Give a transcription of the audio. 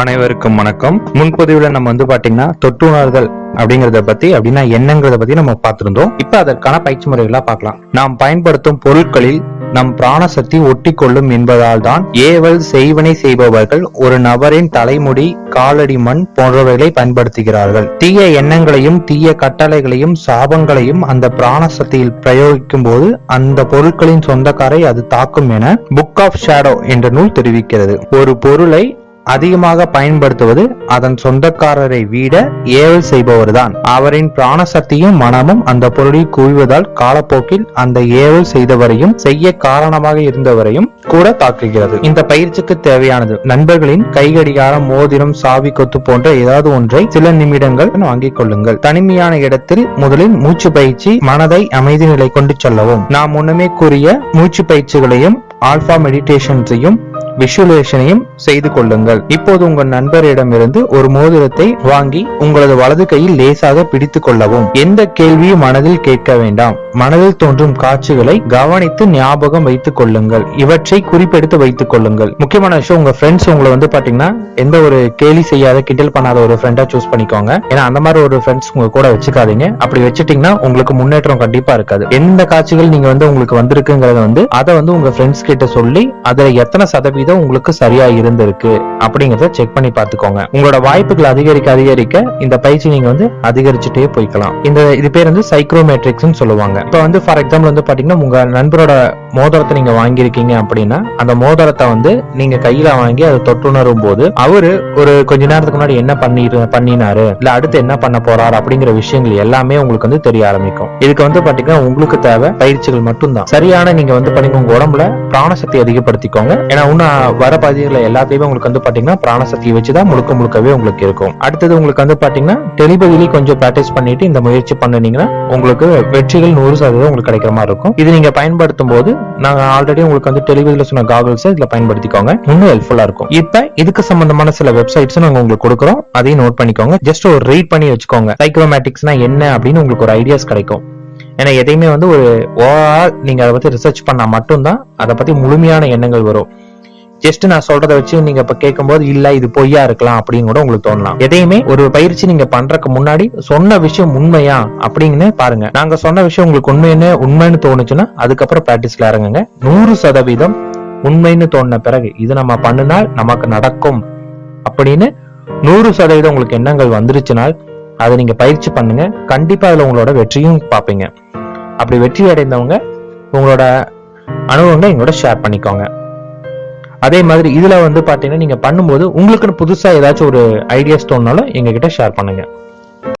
அனைவருக்கும் வணக்கம். முன்பதிவுல நம்ம வந்து பாத்தீங்கன்னா தொட்டுணர்தல் அப்படிங்கறத பத்தி அப்படின்னா என்னங்கிறத பத்தி நம்ம பார்த்திருந்தோம். இப்ப அதற்கான பயிற்சி முறைகளா பார்க்கலாம். நாம் பயன்படுத்தும் பொருட்களில் நம் பிராணசக்தி ஒட்டி கொள்ளும் என்பதால் தான் ஏவல் செய்வனை செய்பவர்கள் ஒரு நபரின் தலைமுடி காலடி மண் போன்றவைகளை பயன்படுத்துகிறார்கள். தீய எண்ணங்களையும் தீய கட்டளைகளையும் சாபங்களையும் அந்த பிராணசக்தியில் பிரயோகிக்கும் போது அந்த பொருட்களின் சொந்தக்காரை அது தாக்கும் என புக் ஆஃப் ஷேடோ என்ற நூல் தெரிவிக்கிறது. ஒரு பொருளை அதிகமாக பயன்படுத்துவது அதன் சொந்தக்காரரை விட ஏவல் செய்பவர்தான். அவரின் பிராணசக்தியும் மனமும் அந்த பொருளில் குவிவதால் காலப்போக்கில் அந்த ஏவல் செய்தவரையும் செய்ய காரணமாக இருந்தவரையும் கூட தாக்குகிறது. இந்த பயிற்சிக்கு தேவையானது நண்பர்களின் கைகடிகாரம் மோதிரம் சாவி கொத்து போன்ற ஏதாவது ஒன்றை சில நிமிடங்கள் வாங்கிக் கொள்ளுங்கள். தனிமையான இடத்தில் முதலில் மூச்சு பயிற்சி மனதை அமைதி நிலை கொண்டு செல்லவும். நாம் முன்னமே கூறிய மூச்சு பயிற்சிகளையும் ஆல்பா மெடிடேஷன்ஸையும் விஷுவலேஷனையும் செய்து கொள்ளுங்கள். இப்போது உங்கள் நண்பரிடமிருந்து ஒரு மோதிரத்தை வாங்கி உங்களது வலது கையில் லேசாக பிடித்துக் கொள்ளவும். எந்த கேள்வியும் மனதில் கேட்க வேண்டாம். மனதில் தோன்றும் காட்சிகளை கவனித்து ஞாபகம் வைத்துக் கொள்ளுங்கள். இவற்றை குறிப்பெடுத்து வைத்துக் கொள்ளுங்கள். முக்கியமான விஷயம் உங்க ஃப்ரெண்ட்ஸ் உங்களை வந்து பாத்தீங்கன்னா எந்த ஒரு கேலி செய்யாத கிண்டல் பண்ணாத ஒரு ஃப்ரெண்டா சூஸ் பண்ணிக்கோங்க. ஏன்னா அந்த மாதிரி ஒரு ஃப்ரெண்ட்ஸ் உங்க கூட வச்சுக்காதீங்க. அப்படி வச்சுட்டீங்கன்னா உங்களுக்கு முன்னேற்றம் கண்டிப்பா இருக்காது. எந்த காட்சிகள் நீங்க வந்து உங்களுக்கு வந்திருக்குங்கிறத வந்து அதை வந்து உங்க ஃப்ரெண்ட்ஸ் கிட்ட சொல்லி அதுல எத்தனை சதவீதம் உங்களுக்கு சரியா இருந்திருக்கு அப்படிங்கறத செக் பண்ணி பார்த்துக்கோங்க. உங்களோட வாய்ப்புகள் அதிகரிக்க அதிகரிக்க இந்த பயிற்சி நீங்க வந்து அதிகரிச்சுட்டே போய்க்கலாம். இந்த இது பேர் வந்து சைக்ரோமேட்ரிக்ஸ் சொல்லுவாங்க. இப்போ வந்து ஃபார் எக்ஸாம்பிள் வந்து பார்த்தீங்கன்னா உங்கள் நண்பரோட மோதிரத்தை நீங்கள் வாங்கியிருக்கீங்க அப்படின்னா அந்த மோதிரத்தை வந்து நீங்கள் கையில் வாங்கி அதை தொட்டுணரும் போது அவர் ஒரு கொஞ்ச நேரத்துக்கு முன்னாடி என்ன பண்ணி பண்ணினாரு? இல்லை அடுத்து என்ன பண்ண போறாரு? அப்படிங்கிற விஷயங்கள் எல்லாமே உங்களுக்கு வந்து தெரிய ஆரம்பிக்கும். இதுக்கு வந்து பார்த்தீங்கன்னா உங்களுக்கு தேவை பயிற்சிகள் மட்டும்தான். சரியான நீங்கள் வந்து பார்த்தீங்கன்னா உங்கள் உடம்புல பிராணசக்தி அதிகப்படுத்திக்கோங்க. ஏன்னா இன்னும் வர பதிவுல எல்லாத்தையுமே உங்களுக்கு வந்து பாத்தீங்கன்னா பிராணசக்தியை வச்சுதான் முழுக்க முழுக்கவே உங்களுக்கு இருக்கும். அடுத்தது உங்களுக்கு வந்து பார்த்தீங்கன்னா டெலிபதிலி கொஞ்சம் ப்ராக்டிஸ் பண்ணிட்டு இந்த முயற்சி பண்ணினீங்கன்னா உங்களுக்கு வெற்றிகள் நூறு சதவீதம் உங்களுக்கு கிடைக்கிற மாதிரி இருக்கும். இது நீங்க பயன்படுத்தும் போது நாங்க ஆல்ரெடி உங்களுக்கு வந்து டெலிபதியில சொன்ன காகல்ஸ் இதுல பயன்படுத்திக்கோங்க. இன்னும் ஹெல்ப்ஃபுல்லா இருக்கும். இப்ப இதுக்கு சம்பந்தமான சில வெப்சைட்ஸ் நாங்க உங்களுக்கு கொடுக்குறோம். அதையும் நோட் பண்ணிக்கோங்க. ஜஸ்ட் ஒரு ரீட் பண்ணி வச்சுக்கோங்க. சைக்ரோமேட்டிக்ஸ்னா என்ன அப்படின்னு உங்களுக்கு ஒரு ஐடியாஸ் கிடைக்கும். ஏன்னா எதையுமே வந்து ஒரு ஓவரால் நீங்க அதை பத்தி ரிசர்ச் பண்ணா மட்டும்தான் அதை பத்தி முழுமையான எண்ணங்கள் வரும். ஜஸ்ட் நான் சொல்றத வச்சு நீங்க இப்ப கேட்கும்போது இல்ல இது பொய்யா இருக்கலாம் அப்படின்னு கூட உங்களுக்கு தோணலாம். எதையுமே ஒரு பயிற்சி நீங்க பண்றதுக்கு முன்னாடி சொன்ன விஷயம் உண்மையா அப்படின்னு பாருங்க. நாங்க சொன்ன விஷயம் உங்களுக்கு உண்மைன்னு உண்மைன்னு தோணுச்சுன்னா அதுக்கப்புறம் பிராக்டிஸ்ல இறங்குங்க. நூறு சதவீதம் உண்மைன்னு தோணின பிறகு இது நம்ம பண்ணினால் நமக்கு நடக்கும் அப்படின்னு நூறு சதவீதம் உங்களுக்கு எண்ணங்கள் வந்துருச்சுனால் அதை நீங்க பயிற்சி பண்ணுங்க. கண்டிப்பா அதுல உங்களோட வெற்றியும் பார்ப்பீங்க. அப்படி வெற்றி அடைந்தவங்க உங்களோட அனுபவங்களை எங்களோட ஷேர் பண்ணிக்கோங்க. அதே மாதிரி இதுல வந்து பாத்தீங்கன்னா நீங்க பண்ணும்போது உங்களுக்குன்னு புதுசா ஏதாச்சும் ஒரு ஐடியாஸ் தோணுனாலும் எங்ககிட்ட ஷேர் பண்ணுங்க.